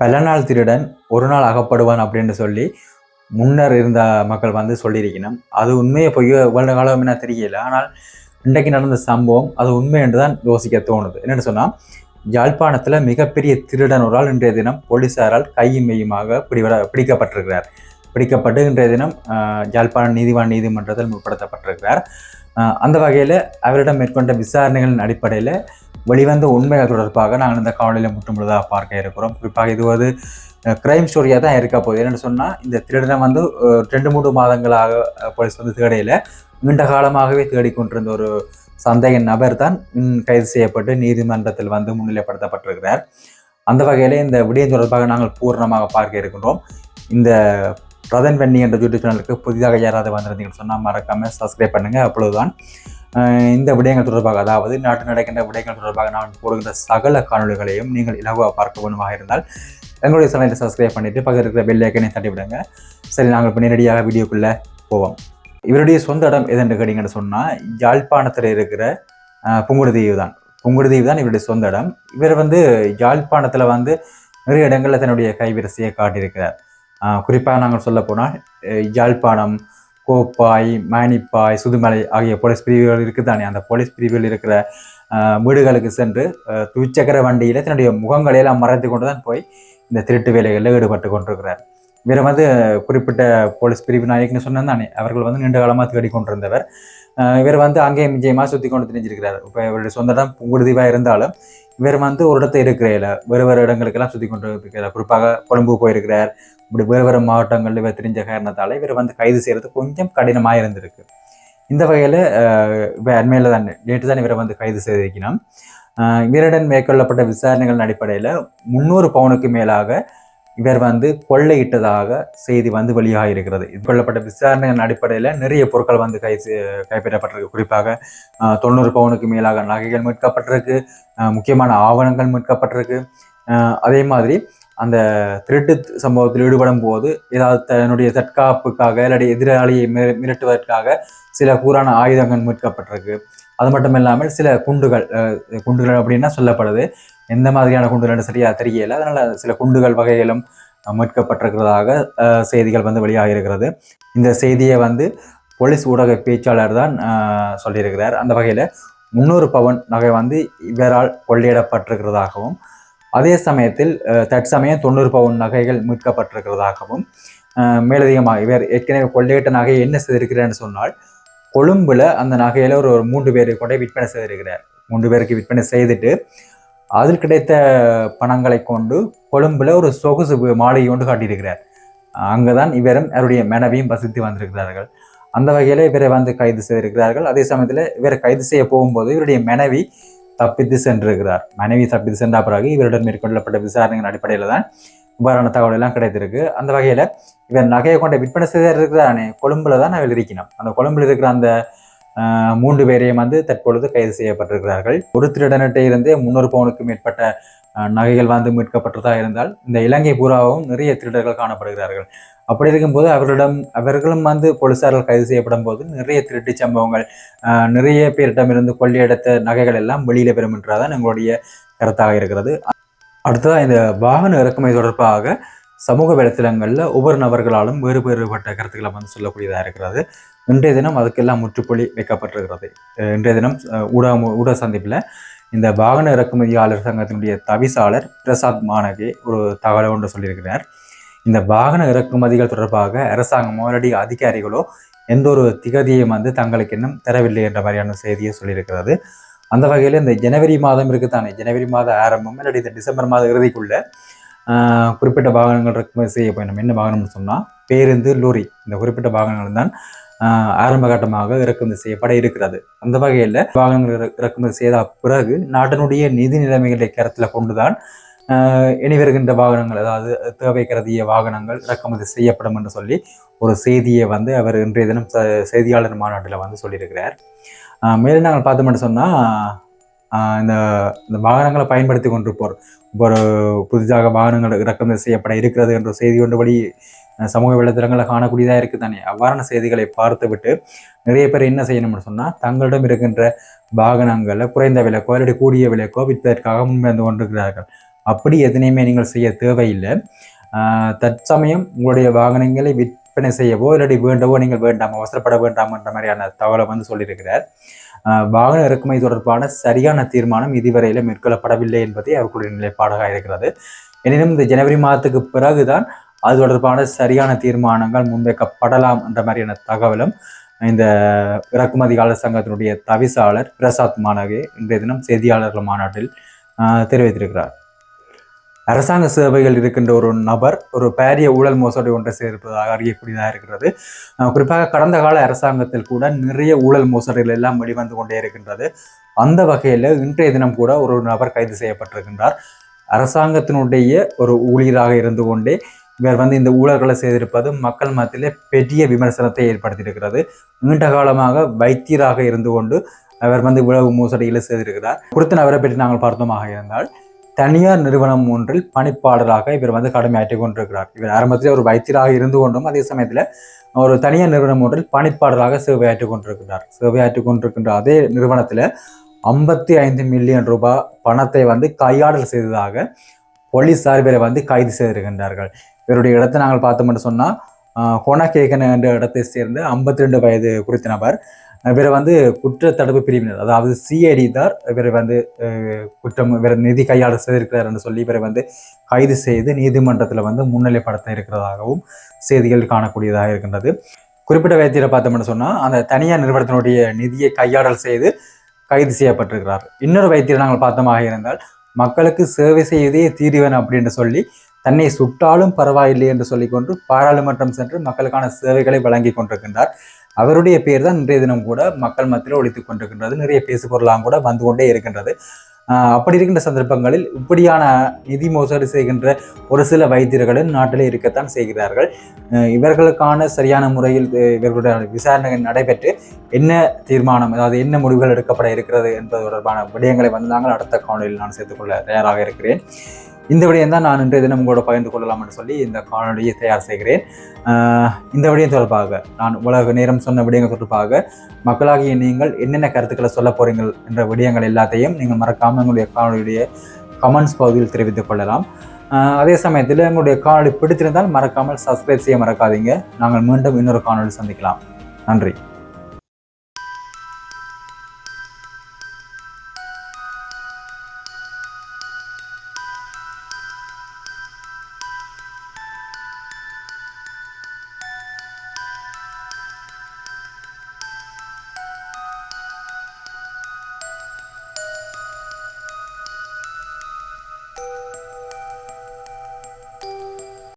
பல நாள் திருடன் ஒரு நாள் அகப்படுவான் அப்படின்னு சொல்லி முன்னர் இருந்த மக்கள் வந்து சொல்லியிருக்கணும். அது உண்மையை பொய்யோ எவ்வளவு காலம் என்ன தெரியல. ஆனால் இன்றைக்கு நடந்த சம்பவம் அது உண்மை என்று தான் யோசிக்க தோணுது. என்னென்னு சொன்னால் யாழ்ப்பாணத்தில் மிகப்பெரிய திருடன் ஒரு ஆள் இன்றைய தினம் போலீசாரால் கையும் மெய்யுமாக பிடிவர பிடிக்கப்பட்டிருக்கிறார். பிடிக்கப்பட்டு இன்றைய தினம் ஆஹ், யாழ்ப்பாணம் நீதிவான் நீதிமன்றத்தில் முற்படுத்தப்பட்டிருக்கிறார். அந்த வகையில் அவரிடம் மேற்கொண்ட விசாரணைகளின் அடிப்படையில் வெளிவந்த உண்மைகள் தொடர்பாக நாங்கள் இந்த காணொலியில் முற்றுமுழுதாக பார்க்க இருக்கிறோம். குறிப்பாக இது ஒரு கிரைம் ஸ்டோரியாக தான் இருக்க போகுது. என்னென்னு சொன்னால் இந்த திருடனை வந்து ரெண்டு மூன்று மாதங்களாக போலீஸ் வந்து தேடையில் நீண்ட காலமாகவே தேடிக்கொண்டிருந்த ஒரு சந்தேக நபர் தான் கைது செய்யப்பட்டு நீதிமன்றத்தில் வந்து முன்னிலைப்படுத்தப்பட்டிருக்கிறார். அந்த வகையில் இந்த விடயம் தொடர்பாக நாங்கள் பூர்ணமாக பார்க்க இருக்கின்றோம். இந்த ரதன் வெண்ணி என்ற யூடியூப் சேனலுக்கு புதிதாக யாராவது வந்திருந்தீங்கன்னு சொன்னால் மறக்காமல் சப்ஸ்கிரைப் பண்ணுங்கள் அப்பொழுதுதான் இந்த விடயங்கள் தொடர்பாக அதாவது நாட்டு நடக்கின்ற விடயங்கள் தொடர்பாக நான் போடுகின்ற சகல காணொலிகளையும் நீங்கள் இலகுவாக பார்க்க வேண்டுமாக இருந்தால் எங்களுடைய சேனலை சப்ஸ்கிரைப் பண்ணிவிட்டு பக்கத்தில் இருக்கிற பெல் ஐக்கனை தட்டி விடுங்க சரி நாங்கள் இப்போ நேரடியாக வீடியோக்குள்ளே போவோம். இவருடைய சொந்த இடம் எதுன்னு கேட்டீங்கன்னு சொன்னால் யாழ்ப்பாணத்தில் இருக்கிற புங்குடுதீவு தான். புங்குடுதீவு தான் இவருடைய சொந்த இடம். இவர் வந்து யாழ்ப்பாணத்தில் வந்து நிறைய இடங்களில் தன்னுடைய கைவரிசையை காட்டியிருக்கிறார். குறிப்பாக நாங்கள் சொல்ல போனால் யாழ்ப்பாணம் கோப்பாய் மானிப்பாய் சுதுமலை ஆகிய போலீஸ் பிரிவுகள் இருக்குதானே? அந்த போலீஸ் பிரிவுகள் இருக்கிற வீடுகளுக்கு சென்று துவிச்சக்கர வண்டியில் தன்னுடைய முகங்களை எல்லாம் மறைத்து கொண்டு தான் போய் இந்த திருட்டு வேலைகளில் ஈடுபட்டு கொண்டிருக்கிறார். இவர் வந்து குறிப்பிட்ட போலீஸ் பிரிவு நாயக்குன்னு சொன்னேன் தானே அவர்கள் வந்து நீண்ட காலமாக தேடி கொண்டிருந்தவர் இவர் வந்து அங்கேயும் நிச்சயமாக சுற்றி கொண்டு தெரிஞ்சிருக்கிறார். இப்போ இவருடைய சொந்த இடம் புங்குடுதீவாக இருந்தாலும் இவர் வந்து ஒரு இடத்த இருக்கிறையில வேறு வேறு இடங்களுக்கெல்லாம் சுற்றி கொண்டு இருக்கிறார் குறிப்பாக கொழும்பு போயிருக்கிறார் இப்படி வேறு வேறு மாவட்டங்களில் இவர் தெரிஞ்ச காரணத்தால் இவர் வந்து கைது செய்கிறது கொஞ்சம் கடினமாக இருந்திருக்கு இந்த வகையில் இப்போ அண்மையில் தான் நேற்று தான் இவரை வந்து கைது செய்திருக்கணும் அஹ் இவருடன் மேற்கொள்ளப்பட்ட விசாரணைகளின் அடிப்படையில் முந்நூறு பவுனுக்கு மேலாக இவர் வந்து கொள்ளையிட்டதாக செய்தி வந்து வெளியாக இருக்கிறது இது கொள்ளப்பட்ட விசாரணையின் அடிப்படையில் நிறைய பொருட்கள் வந்து கை கைப்பற்றப்பட்டிருக்கு. குறிப்பாக தொண்ணூறு பவுனுக்கு மேலாக நகைகள் மீட்கப்பட்டிருக்கு முக்கியமான ஆவணங்கள் மீட்கப்பட்டிருக்கு. அதே மாதிரி அந்த திருட்டு சம்பவத்தில் ஈடுபடும் போது ஏதாவது தன்னுடைய தற்காப்புக்காக இல்லாட்டி எதிராளியை மிர- மிரட்டுவதற்காக சில கூறான ஆயுதங்கள் மீட்கப்பட்டிருக்கு. அது மட்டும் இல்லாமல் சில குண்டுகள் குண்டுகள் அப்படின்னா சொல்லப்படுது. எந்த மாதிரியான குண்டுகள் சரியாக தெரியல. அதனால் சில குண்டுகள் வகைகளும் மீட்கப்பட்டிருக்கிறதாக செய்திகள் வந்து வெளியாக இருக்கிறது இந்த செய்தியை வந்து போலீஸ் ஊடக பேச்சாளர் தான் சொல்லியிருக்கிறார். அந்த வகையில் முந்நூறு பவன் நகை வந்து இவரால் கொள்ளையிடப்பட்டிருக்கிறதாகவும் அதே சமயத்தில் தற்சமயம் தொண்ணூறு பவுன் நகைகள் மீட்கப்பட்டிருக்கிறதாகவும் மேலதிகமாக இவர் ஏற்கனவே கொள்ளையிட்ட நகையை என்ன செய்திருக்கிறான்னு சொன்னால் கொழும்புல அந்த நகையில ஒரு ஒரு மூன்று பேரை கொண்டே விற்பனை செய்திருக்கிறார். மூன்று பேருக்கு விற்பனை செய்துட்டு அதில் கிடைத்த பணங்களை கொண்டு கொழும்புல ஒரு சொகுசு வி- மாளிகை கொண்டு காட்டியிருக்கிறார். அங்கதான் இவரும் அவருடைய மனைவியும் வசித்து வந்திருக்கிறார்கள். அந்த வகையில் இவரை வந்து கைது செய்திருக்கிறார்கள். அதே சமயத்தில் இவரை கைது செய்ய போகும்போது இவருடைய மனைவி தப்பித்து சென்றிருக்கிறார். மனைவி தப்பித்து சென்ற பிறகு இவரிடம் மேற்கொள்ளப்பட்ட விசாரணையின் அடிப்படையில் தான் இவ்வாறான தகவல் எல்லாம் கிடைத்திருக்கு. அந்த வகையில் இவர் நகையை கொண்ட விற்பனை செய்திருக்கிறானே கொழும்புல தான் அவர் இருக்கணும் அந்த கொழும்புல இருக்கிற அந்த ஆஹ், மூன்று பேரையும் வந்து தற்பொழுது கைது செய்யப்பட்டிருக்கிறார்கள். ஒரு திருடனிட்ட இருந்தே முன்னூறு பவுனுக்கு மேற்பட்ட நகைகள் வந்து மீட்கப்பட்டதாக இருந்தால் இந்த இலங்கை பூராவும் நிறைய திருடர்கள் காணப்படுகிறார்கள். அப்படி இருக்கும்போது அவர்களிடம் அவர்களும் வந்து போலீசார்கள் கைது செய்யப்படும் போது நிறைய திருட்டு சம்பவங்கள் நிறைய பேரிடமிருந்து கொள்ளையடித்த நகைகள் எல்லாம் வெளியில் பெறும் என்றதான் எங்களுடைய கருத்தாக இருக்கிறது. அடுத்ததாக இந்த வாகன இறக்குமை தொடர்பாக சமூக வலைத்தளங்களில் ஒவ்வொரு நபர்களாலும் வேறு வேறுபட்ட கருத்துக்களை வந்து சொல்லக்கூடியதாக இருக்கிறது. இன்றைய தினம் அதுக்கெல்லாம் முற்றுப்புள்ளி வைக்கப்பட்டிருக்கிறது. இன்றைய தினம் ஊடக ஊடக சந்திப்பில் இந்த வாகன இறக்குமதியாளர் சங்கத்தினுடைய தவிசாளர் பிரசாத் மாணகே ஒரு தகவலை ஒன்று சொல்லியிருக்கிறார். இந்த வாகன இறக்குமதிகள் தொடர்பாக அரசாங்கமோ இல்லாட்டி அதிகாரிகளோ எந்த ஒரு திகதியையும் வந்து தங்களுக்கு இன்னும் தரவில்லை என்ற மாதிரியான செய்தியை சொல்லியிருக்கிறது. அந்த வகையில் இந்த ஜனவரி மாதம் இருக்குதானே? ஜனவரி மாத ஆரம்பம் இல்லாட்டி இந்த டிசம்பர் மாத இறுதிக்குள்ள குறிப்பிட்ட வாகனங்கள் இறக்குமதி செய்ய போயிடும் என்ன வாகனம்னு சொன்னால் பேருந்து லோரி. இந்த குறிப்பிட்ட வாகனங்கள் தான் ஆரம்பகட்டமாக ஆரம்ப கட்டமாக இறக்குமதி செய்யப்பட இருக்கிறது. அந்த வகையில் வாகனங்கள் இறக்குமதி செய்த பிறகு நாட்டினுடைய நிதி நிலைமைகளை கருத்தில் கொண்டுதான் இனி வருகின்ற வாகனங்கள் அதாவது தேவை கருதிய வாகனங்கள் இறக்குமதி செய்யப்படும் என்று சொல்லி ஒரு செய்தியை வந்து அவர் இன்றைய தினம் செய்தியாளர் மாநாட்டில் வந்து சொல்லியிருக்கிறார். மேலும் நாங்கள் பார்த்தோம்னு சொன்னால் இந்த இந்த வாகனங்களை பயன்படுத்தி கொண்டிருப்போர் ஒரு புதிதாக வாகனங்கள் இறக்குமதி செய்யப்பட இருக்கிறது என்ற செய்தி ஒன்று வழி சமூக வலைத்தளங்களில் காணக்கூடியதாக இருக்குது தானே அவ்வாறான செய்திகளை பார்த்துவிட்டு நிறைய பேர் என்ன செய்யணும்னு சொன்னால் தங்களிடம் இருக்கின்ற வாகனங்களை குறைந்த விலைக்கோ அல்லது கூடிய விலைக்கோ விற்பதற்காக முன்வந்து கொண்டிருக்கிறார்கள். அப்படி எதனையுமே நீங்கள் செய்ய தேவையில்லை. ஆஹ் தற்சமயம் உங்களுடைய வாகனங்களை விற்பனை செய்யவோ இல்லாட்டி வேண்டவோ நீங்கள் வேண்டாம் அவசரப்பட வேண்டாம்ன்ற மாதிரியான தகவலை வந்து சொல்லியிருக்கிறார். ஆஹ் வாகன இறக்குமதி தொடர்பான சரியான தீர்மானம் இதுவரையில மேற்கொள்ளப்படவில்லை என்பதே அவர்களுடைய நிலைப்பாடாக இருக்கிறது. எனினும் இந்த ஜனவரி மாதத்துக்கு பிறகுதான் அது தொடர்பான சரியான தீர்மானங்கள் முன்வைக்கப்படலாம் என்ற மாதிரியான தகவலும் இந்த இறக்குமதியாளர் சங்கத்தினுடைய தவிசாளர் பிரசாத் மாணவி இன்றைய தினம் செய்தியாளர்கள் மாநாட்டில் தெரிவித்திருக்கிறார். அரசாங்க சேவைகள் இருக்கின்ற ஒரு நபர் ஒரு பாரிய ஊழல் மோசடி ஒன்றை சேர்ப்பதாக அறியக்கூடியதாக இருக்கிறது. குறிப்பாக கடந்த கால அரசாங்கத்தில் கூட நிறைய ஊழல் மோசடிகள் எல்லாம் வெளிவந்து கொண்டே இருக்கின்றது. அந்த வகையில் இன்றைய தினம் கூட ஒரு நபர் கைது செய்யப்பட்டிருக்கின்றார். அரசாங்கத்தினுடைய ஒரு ஊழியராக இருந்து கொண்டே இவர் வந்து இந்த ஊழல்களை செய்திருப்பது மக்கள் மத்தியிலே பெரிய விமர்சனத்தை ஏற்படுத்தியிருக்கிறது. நீண்ட காலமாக வைத்தியராக இருந்து கொண்டு அவர் வந்து உழவு மோசடியில் செய்திருக்கிறார். குறித்த நபரை பற்றி நாங்கள் பார்த்தோமாக இருந்தால் தனியார் நிறுவனம் ஒன்றில் பணிப்பாளராக இவர் வந்து கடமையாற்றிக் கொண்டிருக்கிறார். இவர் ஆரம்பத்தில் ஒரு வைத்தியராக இருந்து கொண்டும் அதே சமயத்தில் ஒரு தனியார் நிறுவனம் ஒன்றில் பணிப்பாளராக சேவையாற்றிக் கொண்டிருக்கிறார். சேவையாற்றிக் கொண்டிருக்கின்ற அதே நிறுவனத்தில் ஐம்பத்தி ஐந்து மில்லியன் ரூபாய் பணத்தை வந்து கையாடல் செய்ததாக போலீஸார் இவரை வந்து கைது செய்திருக்கின்றார்கள். இவருடைய இடத்தை நாங்கள் பார்த்தோம்னு சொன்னால் ஹோனாகேகன் என்ற இடத்தை சேர்ந்த ஐம்பத்தி ரெண்டு வயது குறித்த நபர் இவரை வந்து குற்றத்தடுப்பு பிரிவினர் அதாவது சிஐடி தான் இவரை வந்து குற்றம் இவர் நிதி கையாளர் செய்திருக்கிறார் என்று சொல்லி இவரை வந்து கைது செய்து நீதிமன்றத்தில் வந்து முன்னிலைப்படுத்த இருக்கிறதாகவும் செய்திகள் காணக்கூடியதாக இருக்கின்றது. குறிப்பிட்ட வைத்தியரை பார்த்தோம்னு சொன்னால் அந்த தனியார் நிறுவனத்தினுடைய நிதியை கையாடல் செய்து கைது செய்யப்பட்டிருக்கிறார். இன்னொரு வைத்தியர் நாங்கள் பார்த்தோமாக இருந்தால் மக்களுக்கு சேவை செய்வதே தீர்வன் அப்படின்னு சொல்லி தன்னை சுட்டாலும் பரவாயில்லை என்று சொல்லிக்கொண்டு பாராளுமன்றம் சென்று மக்களுக்கான சேவைகளை வழங்கி கொண்டிருக்கின்றார். அவருடைய பேர் தான் இன்றைய தினம் கூட மக்கள் மத்தியில் ஒழித்துக் கொண்டிருக்கின்றது. நிறைய பேசுபொருளாம் கூட வந்து கொண்டே இருக்கின்றது. அப்படி இருக்கின்ற சந்தர்ப்பங்களில் இப்படியான நிதி மோசடி செய்கின்ற ஒரு சில வைத்தியர்களும் நாட்டிலே இருக்கத்தான் செய்கிறார்கள். இவர்களுக்கான சரியான முறையில் இவர்களுடைய விசாரணைகள் நடைபெற்று என்ன தீர்மானம் அதாவது என்ன முடிவுகள் எடுக்கப்பட இருக்கிறது என்பது தொடர்பான விடயங்களை வந்து நாங்கள் அடுத்த காணொலியில் நான் சேர்த்துக்கொள்ள தயாராக இருக்கிறேன். இந்த விடயம் தான் நான் இன்றைய தினம் உங்களோட பகிர்ந்து கொள்ளலாம் என்று சொல்லி இந்த காணொலியை தயார் செய்கிறேன். இந்த விடயம் தொடர்பாக நான் உலக நேரம் சொன்ன விடயங்கள் தொடர்பாக மக்களாகிய நீங்கள் என்னென்ன கருத்துக்களை சொல்ல போறீங்கள் என்ற விடயங்கள் எல்லாத்தையும் நீங்கள் மறக்காமல் உங்களுடைய காணொலியுடைய கமெண்ட்ஸ் பகுதியில் தெரிவித்துக் கொள்ளலாம். அதே சமயத்தில் எங்களுடைய காணொலி பிடித்திருந்தால் மறக்காமல் சப்ஸ்கிரைப் செய்ய மறக்காதீங்க. நாங்கள் மீண்டும் இன்னொரு காணொலி சந்திக்கலாம். நன்றி.